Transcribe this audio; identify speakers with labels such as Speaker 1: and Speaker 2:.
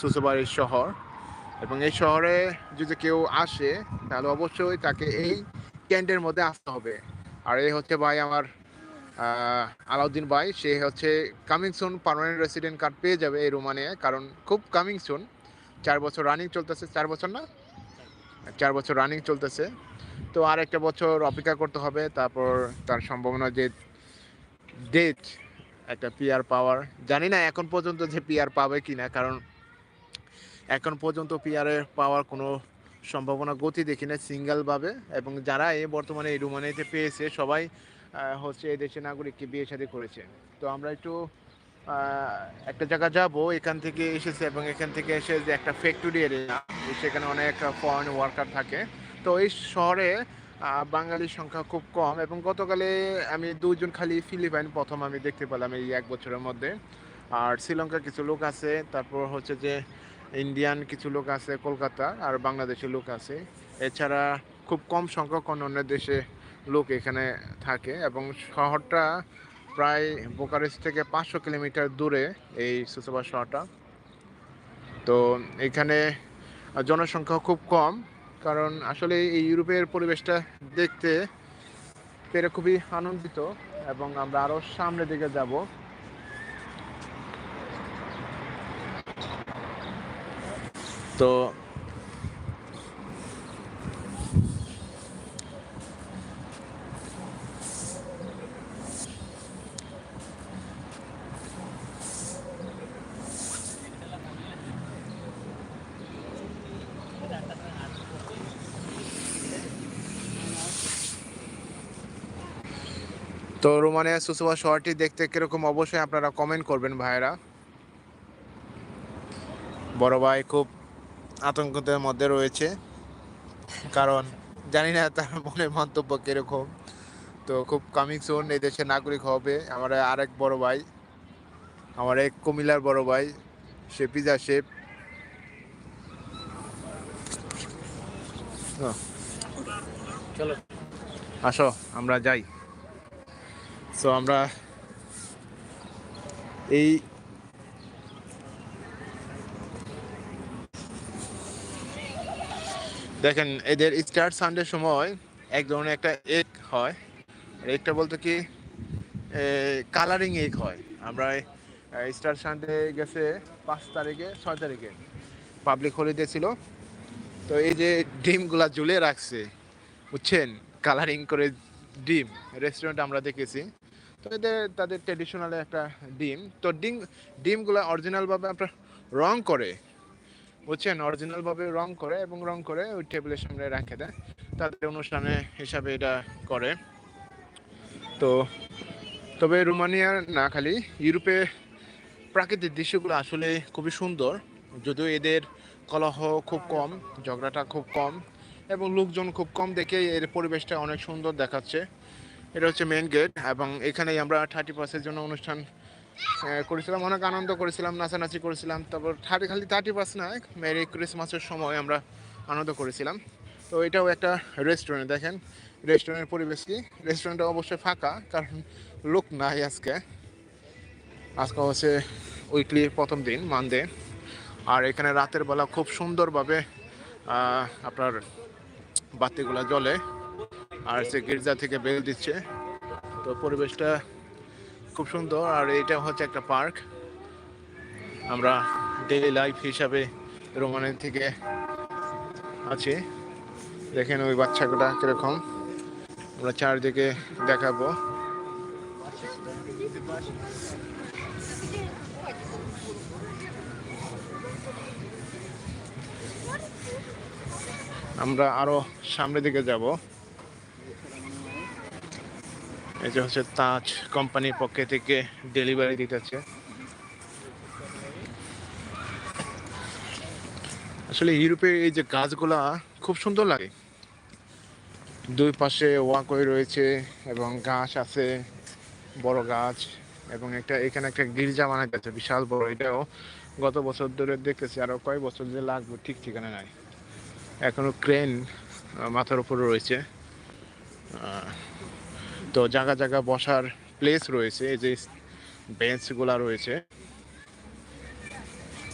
Speaker 1: সুসোবাড়ির শহর। এবং এই শহরে যদি কেউ আসে, তাহলে অবশ্যই তাকে এই ক্যান্টের মধ্যে আসতে হবে। আর এই হচ্ছে ভাই আমার আলাউদ্দিন ভাই। সে হচ্ছে coming soon permanent resident card পেয়ে যাবে এই রোমানিয়া কারণ খুব কামিং সুন চার বছর রানিং চলতেছে, চার বছর না? চার বছর রানিং চলতেছে। তো আর একটা বছর অপেক্ষা করতে হবে, তারপর তার সম্ভাবনা যে ডেট একটা পিআর পাওয়ার জানি না এখন পর্যন্ত যে পিআর পাবে কিনা, কারণ এখন পর্যন্ত পিআরের পাওয়ার কোনো সম্ভাবনা, গতি দেখি না সিঙ্গেলভাবে। এবং যারা এই বর্তমানে এই রুমানিতে পেয়েছে, সবাই হচ্ছে এই দেশের নাগরিককে বিয়ে শাদী করেছে। তো আমরা একটু একটা জায়গা যাব, এখান থেকে এসেছে এবং এখান থেকে এসে যে একটা ফ্যাক্টরি এরিয়া সেখানে অনেক ফরেন ওয়ার্কার থাকে। তো এই শহরে বাঙালির সংখ্যা খুব কম এবং গতকালে আমি দুজন খালি ফিলিপাইন প্রথম আমি দেখতে পেলাম এই এক বছরের মধ্যে। আর শ্রীলঙ্কার কিছু লোক আছে, তারপর হচ্ছে যে ইন্ডিয়ান কিছু লোক আছে কলকাতা আর বাংলাদেশের লোক আছে। এছাড়া খুব কম সংখ্যক অন্য অন্য দেশে লোক এখানে থাকে এবং শহরটা প্রায় বোকারেস্ট থেকে পাঁচশো কিলোমিটার দূরে এই সুসবা শহরটা। তো এখানে জনসংখ্যা খুব কম, কারণ আসলে এই ইউরোপের পরিবেশটা দেখতে পেরে খুবই আনন্দিত এবং আমরা আরও সামনের দিকে যাব। তো তো রোমানিয়া সুসুবা শহরটি দেখতে কীরকম অবশ্যই আপনারা কমেন্ট করবেন ভাইয়েরা। বড় ভাই খুব আতঙ্কদের মধ্যে রয়েছে। কারণ জানি না তার মনের মন্তব্য কীরকম। তো খুব কামিং সুন এই দেশের নাগরিক হবে। আমার আরেক বড় ভাই আমার এক কুমিল্লার বড় ভাই সে পিজা শেপ
Speaker 2: চলো।
Speaker 1: আসো আমরা যাই। সো আমরা এই দেখেন, এদের স্টার সানডের সময় এক ধরনের একটা এগ হয়। এগটা বলতে কি কালারিং এগ হয়। আমরা স্টার সানডে গেছে পাঁচ তারিখে, ছয় তারিখে। পাবলিক হলিডে ছিল। তো এই যে ডিমগুলা ঝুলে রাখছে, বুঝছেন? কালারিং করে ডিম। রেস্টুরেন্ট আমরা দেখেছি। তো এদের, তাদের ট্রেডিশনাল একটা ডিম। তো ডিম, ডিমগুলো অরিজিনালভাবে আপনার রং করে। বুঝছেন অরিজিনালভাবে রং করে এবং রং করে ওই টেবিলের সামনে রেখে দেয়। তাদের অনুষ্ঠানে হিসাবে এটা করে। তো তবে রোমানিয়ার না খালি, ইউরোপে প্রাকৃতিক দৃশ্যগুলো আসলে খুবই সুন্দর। যদিও এদের কলহ খুব কম, ঝগড়াটা খুব কম এবং লোকজন খুব কম দেখে এর পরিবেশটা অনেক সুন্দর দেখাচ্ছে। এটা হচ্ছে মেন গেট এবং এখানেই আমরা থার্টি পার্সের জন্য অনুষ্ঠান করেছিলাম, অনেক আনন্দ করেছিলাম, নাচানাচি করেছিলাম। তারপর থার্টি, খালি থার্টি পার্স না, মেরি ক্রিসমাসের সময় আমরা আনন্দ করেছিলাম। তো এটাও একটা রেস্টুরেন্ট দেখেন রেস্টুরেন্টের পরিবেশ কি? রেস্টুরেন্টটা অবশ্যই ফাঁকা, কারণ লোক নাই আজকে। আজকে হচ্ছে উইকলি প্রথম দিন মানডে আর এখানে রাতের বেলা খুব সুন্দরভাবে আপনার বাতিগুলো জ্বলে। আর সে গির্জা থেকে বেল দিচ্ছে। তো পরিবেশটা খুব সুন্দর, আর এটা হচ্ছে একটা পার্ক। আমরা ডেইলি লাইফ হিসাবে রোমানি থেকে আছি। দেখেন ওই বাচ্চাগুলা কীরকম। আমরা চারদিকে দেখাবো। আমরা আরও সামনের দিকে যাব। যে হচ্ছে তাজ কোম্পানির পক্ষে থেকে ডেলিভারি দিতেছে আসলে ইউরোপের এই যে গাছগুলা খুব সুন্দর লাগে। দুই পাশে ওয়াকওয়ে রয়েছে এবং গাছ আছে, বড় গাছ এবং একটা এখানে একটা গির্জা বানা যাচ্ছে বিশাল বড়। এটাও গত বছর ধরে দেখতেছি, আরও কয়েক বছর যে লাগবে ঠিক ঠিকানা নাই। এখনও ক্রেন মাথার উপরে রয়েছে। তো জায়গা জায়গা বসার প্লেস রয়েছে এই যে বেঞ্চগুলা রয়েছে।